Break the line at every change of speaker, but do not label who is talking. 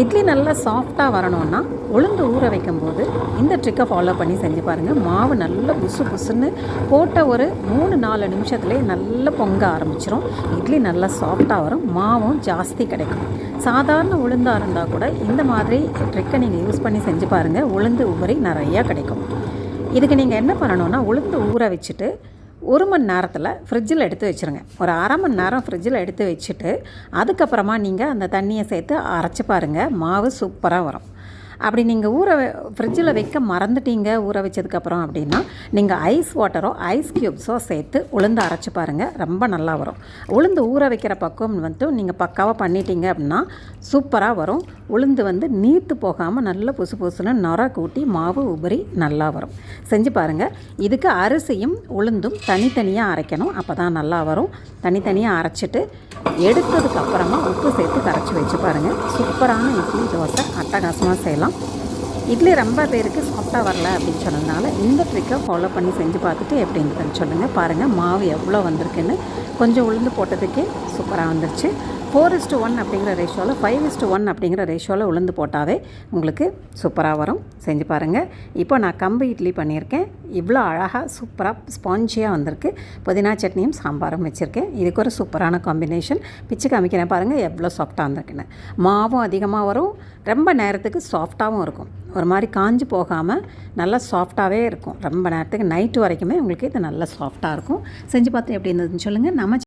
இட்லி நல்லா சாஃப்டாக வரணும்னா உளுந்து ஊற வைக்கும்போது இந்த ட்ரிக்கை ஃபாலோ பண்ணி செஞ்சு பாருங்கள் மாவு நல்லா புசு புசுன்னு போட்ட ஒரு மூணு நாலு நிமிஷத்துலேயே நல்லா பொங்க ஆரம்பிச்சிரும். இட்லி நல்லா சாஃப்டாக வரும். மாவும் ஜாஸ்தி கிடைக்கும். சாதாரண உளுந்தாக இருந்தால் கூட இந்த மாதிரி ட்ரிக்கை நீங்கள் யூஸ் பண்ணி செஞ்சு பாருங்கள் உளுந்து உபரி நிறையா கிடைக்கும். இதுக்கு நீங்கள் என்ன பண்ணணும்னா உளுந்து ஊற வச்சுட்டு ஒரு மணி நேரத்தில் ஃப்ரிட்ஜில் எடுத்து வச்சுருங்க. ஒரு அரை மணி நேரம் ஃப்ரிட்ஜில் எடுத்து வச்சுட்டு அதுக்கப்புறமா நீங்கள் அந்த தண்ணியை சேர்த்து அரைச்சி பாருங்கள் மாவு சூப்பராக வரும். அப்படி நீங்கள் ஊற ஃப்ரிட்ஜில் வைக்க மறந்துட்டீங்க ஊற வச்சதுக்கப்புறம் அப்படின்னா நீங்கள் ஐஸ் வாட்டரோ ஐஸ் க்யூப்ஸோ சேர்த்து உளுந்து அரைச்சி பாருங்கள் ரொம்ப நல்லா வரும். உளுந்து ஊற வைக்கிற பக்குவம் வந்து நீங்கள் பக்காவாக பண்ணிட்டீங்க அப்படின்னா சூப்பராக வரும். உளுந்து வந்து நீர்த்து போகாமல் நல்லா புசு புசுன்னு நொர கூட்டி மாவு உபரி நல்லா வரும். செஞ்சு பாருங்கள் இதுக்கு அரிசியும் உளுந்தும் தனித்தனியாக அரைக்கணும் அப்போ தான் நல்லா வரும். தனித்தனியாக அரைச்சிட்டு எடுத்ததுக்கப்புறமா உப்பு சேர்த்து கரைச்சி வச்சு பாருங்கள் சூப்பரான இட்லி தோசை அட்டகாசமாக செய்யலாம். இட்லி ரொம்ப பேருக்கு சாஃப்டாக வரல அப்படின்னு சொன்னதுனால இந்த ட்ரிக்கை ஃபாலோ பண்ணி செஞ்சு பார்த்துட்டு எப்படின்னு சொல்லுங்கள் பாருங்கள் மாவு எவ்வளோ வந்திருக்குன்னு. கொஞ்சம் உளுந்து போட்டதுக்கே சூப்பராக வந்துருச்சு. ஃபோர் இஸ்டு ஒன் அப்படிங்கிற ரேஷியோவில் ஃபைவ் இஸ்டு ஒன் அப்படிங்கிற ரேஷியோவில் உளுந்து போட்டாவே உங்களுக்கு சூப்பராக வரும். செஞ்சு பாருங்கள் இப்போ நான் கம்பு இட்லி பண்ணியிருக்கேன். இவ்வளோ அழகாக சூப்பராக ஸ்பாஞ்சியாக வந்திருக்கு. புதினா சட்னியும் சாம்பாரும் வச்சுருக்கேன். இதுக்கு ஒரு சூப்பரான காம்பினேஷன் பிச்சு காமிக்கிறேன் பாருங்கள் எவ்வளோ சாஃப்டாக வந்திருக்குன்னு. மாவும் அதிகமாக வரும். ரொம்ப நேரத்துக்கு சாஃப்டாகவும் இருக்கும். ஒரு மாதிரி காஞ்சு போகாமல் நல்லா சாஃப்டாகவே இருக்கும். ரொம்ப நேரத்துக்கு நைட்டு வரைக்குமே உங்களுக்கு இது நல்லா சாஃப்டாக இருக்கும். செஞ்சு பார்த்து எப்படி இருந்ததுன்னு சொல்லுங்கள் நம்ம